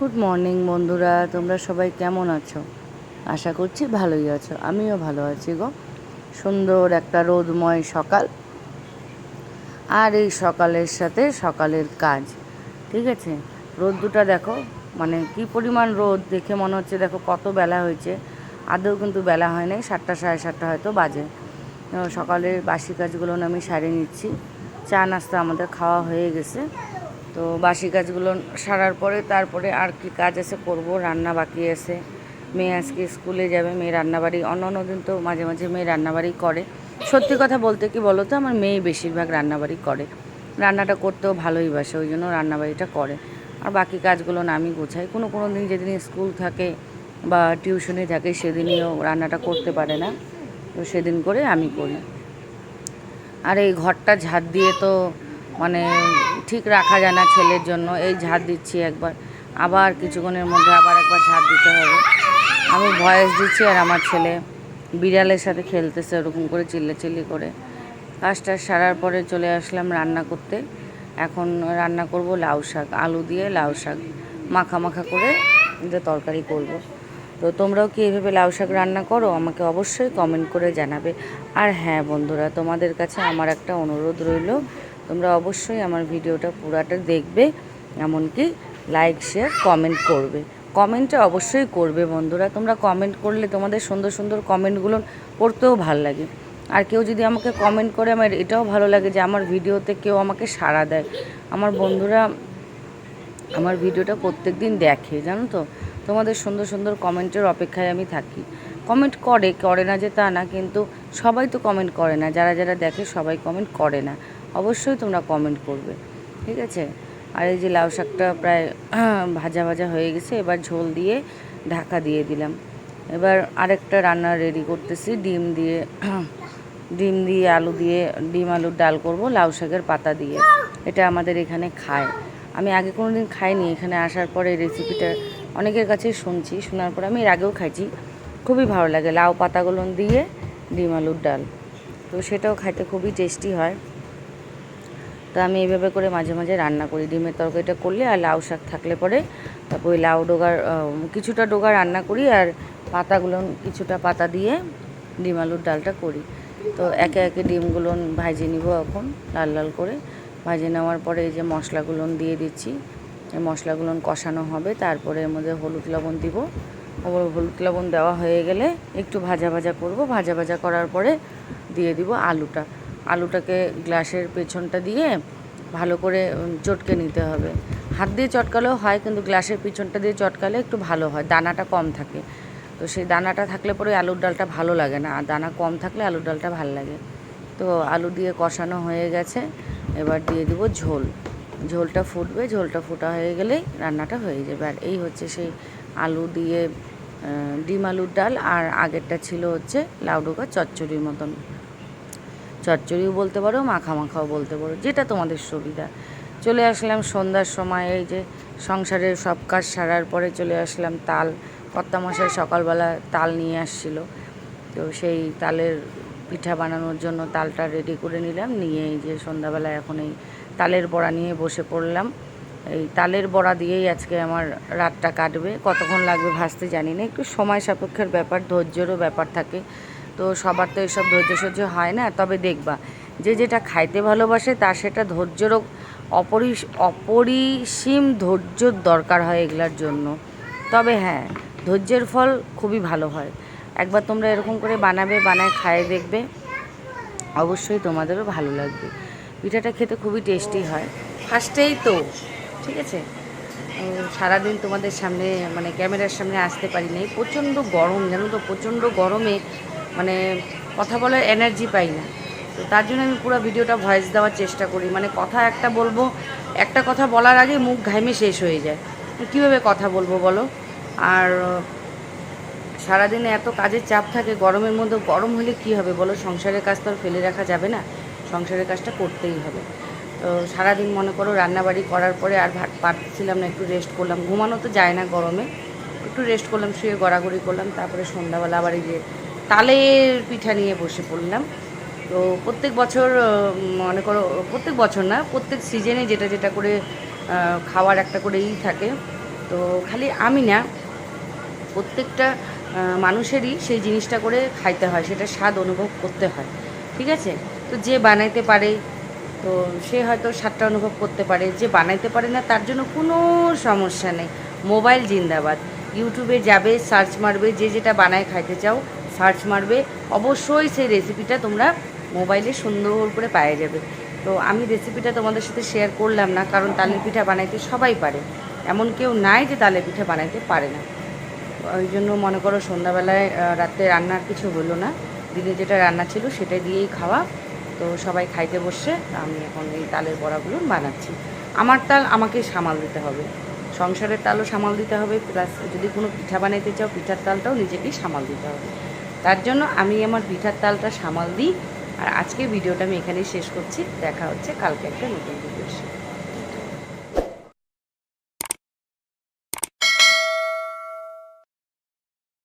Good morning বন্ধুরা। তোমরা সবাই কেমন আছো? আশা করছি ভালোই আছো। আমিও ভালো আছি গো। সুন্দর একটা রোদময় সকাল। আর এই সকালের সাথে সকালের কাজ, ঠিক আছে? রোদ রোদ্দুটা দেখো মানে কি পরিমাণ রোদ, দেখে মনে হচ্ছে দেখো কত বেলা হয়েছে। আদৌ কিন্তু বেলা হয় নাই, সাতটা সাড়ে সাতটা হয়তো বাজে। সকালের বাসি কাজগুলো আমি সারিয়ে নিচ্ছি। চা নাস্তা আমাদের খাওয়া হয়ে গেছে। তো বাসি কাজগুলো সারার পরে তারপরে আর কি কাজ আছে করব, রান্না বাকি আছে। মেয়ে আজকে স্কুলে যাবে, মেয়ে রান্নাবাড়ি, অন্য অন্য দিন তো মাঝে মাঝে মেয়ে রান্নাবাড়ি করে। সত্যি কথা বলতে কি বলো তো আমার মেয়ে বেশিরভাগ রান্নাবাড়ি করে। রান্নাটা করতেও ভালোই বাসে, ওই জন্য রান্নাবাড়িটা করে। আর বাকি কাজগুলো না আমি গোছাই। কোনো কোনো দিন যেদিন স্কুল থাকে বা টিউশনি থাকে, সেদিনও রান্নাটা করতে পারে না। তো সেদিন করে আমি করি। আর এই ঘরটা ঝাড় দিয়ে তো মানে ঠিক রাখা যায় না ছেলের জন্য। এই ঝাড় দিচ্ছি একবার। আবার কিছুক্ষণের মধ্যে আবার একবার ঝাড় দিতে হবে। আমি ভয়েস দিচ্ছি আর আমার ছেলে বিড়ালের সাথে খেলতেছে ওরকম করে চিল্লাচিল্লি করে। কাজটা সারার পরে চলে আসলাম রান্না করতে। এখন রান্না করব লাউ শাক, আলু দিয়ে লাউ শাক মাখা মাখা করে যে তরকারি করব। তো তোমরাও কি এভাবে লাউ শাক রান্না করো? আমাকে অবশ্যই কমেন্ট করে জানাবে। আর হ্যাঁ বন্ধুরা, তোমাদের কাছে আমার একটা অনুরোধ রইল তোমরা অবশ্যই আমার ভিডিওটা পুরাটা দেখবে, এমনকি লাইক শেয়ার কমেন্ট করবে। কমেন্টটা অবশ্যই করবে বন্ধুরা। তোমরা কমেন্ট করলে তোমাদের সুন্দর সুন্দর কমেন্টগুলো পড়তেও ভালো লাগে। আর কেউ যদি আমাকে কমেন্ট করে, আমার এটাও ভালো লাগে যে আমার ভিডিওতে কেউ আমাকে সাড়া দেয়। আমার বন্ধুরা আমার ভিডিওটা প্রত্যেক দিন দেখে, জানো তো? তোমাদের সুন্দর সুন্দর কমেন্টের অপেক্ষায় আমি থাকি। কমেন্ট করে করে না যে তা না, কিন্তু সবাই তো কমেন্ট করে না। যারা যারা দেখে সবাই কমেন্ট করে না। অবশ্যই তোমরা কমেন্ট করবে, ঠিক আছে? আর এই যে লাউ শাকটা প্রায় ভাজা ভাজা হয়ে গেছে, এবার ঝোল দিয়ে ঢাকা দিয়ে দিলাম। এবার আরেকটা রান্না রেডি করতেছি, ডিম দিয়ে ডিম দিয়ে আলু দিয়ে, ডিম আলুর ডাল করব, লাউ শাকের পাতা দিয়ে। এটা আমাদের এখানে খায়। আমি আগে কোনো দিন খাইনি, এখানে আসার পরে রেসিপিটা অনেকের কাছেই শুনছি, শোনার পরে আমি এর আগেও খাইছি। খুবই ভালো লাগে, লাউ পাতাগুলো দিয়ে ডিম আলুর ডাল। তো সেটাও খাইতে খুবই টেস্টি হয়। তো আমি এইভাবে করে মাঝে মাঝে রান্না করি। ডিমের তরকারিটা করলে আর লাউ শাক থাকলে পরে তারপর ওই লাউ ডোগার কিছুটা ডোগা রান্না করি আর পাতাগুলো, কিছুটা পাতা দিয়ে ডিম আলুর ডালটা করি। তো একে একে ডিমগুলো ভাজে নিব এখন লাল লাল করে। ভাজে নেওয়ার পরে এই যে মশলাগুলো দিয়ে দিচ্ছি, এই মশলাগুলো কষানো হবে। তারপরে এর মধ্যে হলুদ লবণ দিব। হলুদ লবণ দেওয়া হয়ে গেলে একটু ভাজা ভাজা করব। ভাজা ভাজা করার পরে দিয়ে দিব আলুটা। আলুটাকে গ্লাসের পেছনটা দিয়ে ভালো করে চটকে নিতে হবে। হাত দিয়ে চটকালেও হয়, কিন্তু গ্লাসের পিছনটা দিয়ে চটকালে একটু ভালো হয়, দানাটা কম থাকে। তো সেই দানাটা থাকলে পরে আলুর ডালটা ভালো লাগে না, আর দানা কম থাকলে আলুর ডালটা ভালো লাগে। তো আলু দিয়ে কষানো হয়ে গেছে, এবার দিয়ে দিব ঝোল। ঝোলটা ফুটবে, ঝোলটা ফোটা হয়ে গেলেই রান্নাটা হয়ে যাবে। আর এই হচ্ছে সেই আলু দিয়ে ডিম আলুর ডাল, আর আগেরটা ছিল হচ্ছে লাউডুকা চচ্চড়ির মতন। চচ্চড়িও বলতে পারো মাখা মাখাও বলতে পারো, যেটা তোমাদের সুবিধা। চলে আসলাম সন্ধ্যার সময়, এই যে সংসারের সব কাজ সারার পরে চলে আসলাম তাল। কর্তামশাই সকালবেলা তাল নিয়ে আসছিল। তো সেই তালের পিঠা বানানোর জন্য তালটা রেডি করে নিলাম, নিয়ে এই যে সন্ধ্যাবেলা এখন এই তালের বড়া নিয়ে বসে পড়লাম। এই তালের বড়া দিয়েই আজকে আমার রাতটা কাটবে। কতক্ষণ লাগবে ভাসতে জানি না, একটু সময় সাপেক্ষের ব্যাপার, ধৈর্যেরও ব্যাপার থাকে। তো সবার তো এসব ধৈর্য সহ্য হয় না, তবে দেখবা যে যেটা খাইতে ভালোবাসে তার সেটা ধৈর্যেরও অপরিস, অপরিসীম ধৈর্যর দরকার হয় এগুলার জন্য। তবে হ্যাঁ ধৈর্যের ফল খুবই ভালো হয়। একবার তোমরা এরকম করে বানাবে, বানায় খায়ে দেখবে, অবশ্যই তোমাদেরও ভালো লাগবে। পিঠাটা খেতে খুবই টেস্টি হয়। ফার্স্টেই তো, ঠিক আছে? সারাদিন তোমাদের সামনে মানে ক্যামেরার সামনে আসতে পারি নাই। প্রচণ্ড গরম, জানো তো? প্রচণ্ড গরমে মানে কথা বলার এনার্জি পাই না। তো তার জন্য আমি পুরো ভিডিওটা ভয়েস দেওয়ার চেষ্টা করি। মানে কথা একটা বলব, একটা কথা বলার আগে মুখ ঘামে শেষ হয়ে যায়। কীভাবে কথা বলব বলো? আর, সারাদিনে এত কাজের চাপ থাকে, গরমের মধ্যে গরম হলে কি হবে বলো? সংসারের কাজ তো আর ফেলে রাখা যাবে না। সংসারের কাজটা করতেই হবে। তো সারাদিন মনে করো রান্নাবাড়ি করার পরে আর ভাত পারছিলাম না, একটু রেস্ট করলাম। ঘুমানো তো যায় না গরমে। একটু রেস্ট করলাম, শুয়ে গড়াগড়ি করলাম, তারপরে সন্ধ্যাবেলা আবার এই যে তালের পিঠা নিয়ে বসে পড়লাম। তো প্রত্যেক বছর মনে করো, প্রত্যেক বছর না, প্রত্যেক সিজনে যেটা যেটা করে খাওয়ার একটা করে ই থাকে। তো খালি আমি না, প্রত্যেকটা মানুষেরই সেই জিনিসটা করে খাইতে হয়, সেটা স্বাদ অনুভব করতে হয়। ঠিক আছে? তো যে বানাইতে পারে, তো সে হয়তো স্বাদটা অনুভব করতে পারে। যে বানাইতে পারে না, তার জন্য কোনো সমস্যা নেই। মোবাইল জিন্দাবাদ। ইউটিউবে যাবে সার্চ মারবে, যে যেটা বানায় খাইতে চাও সার্চ মারবে অবশ্যই সেই রেসিপিটা তোমরা মোবাইলে সুন্দর করে পাওয়া যাবে। তো আমি রেসিপিটা তোমাদের সাথে শেয়ার করলাম না কারণ তালের পিঠা বানাইতে সবাই পারে। এমন কেউ নাই যে তালের পিঠা বানাইতে পারে না। ওই জন্য মনে করো সন্ধ্যাবেলায় আহ, রাতে রান্নার কিছু হলো না। দিনে যেটা রান্না ছিল সেটা দিয়েই খাওয়া। তো সবাই খাইতে বসে আমি এখন এই তালের বড়াগুলো বানাচ্ছি। আমার তাল আমাকে সামাল দিতে হবে। সংসারের তালও সামাল দিতে হবে প্লাস যদি কোনো পিঠা বানাইতে চাও পিঠার তালটাও নিজেকেই সামাল দিতে হবে। তার জন্য আমি আমার পিঠার তালটা সামাল দিই। আর আজকে ভিডিওটা আমি এখানেই শেষ করছি। দেখা হচ্ছে কালকে একটা নতুন ভিডিও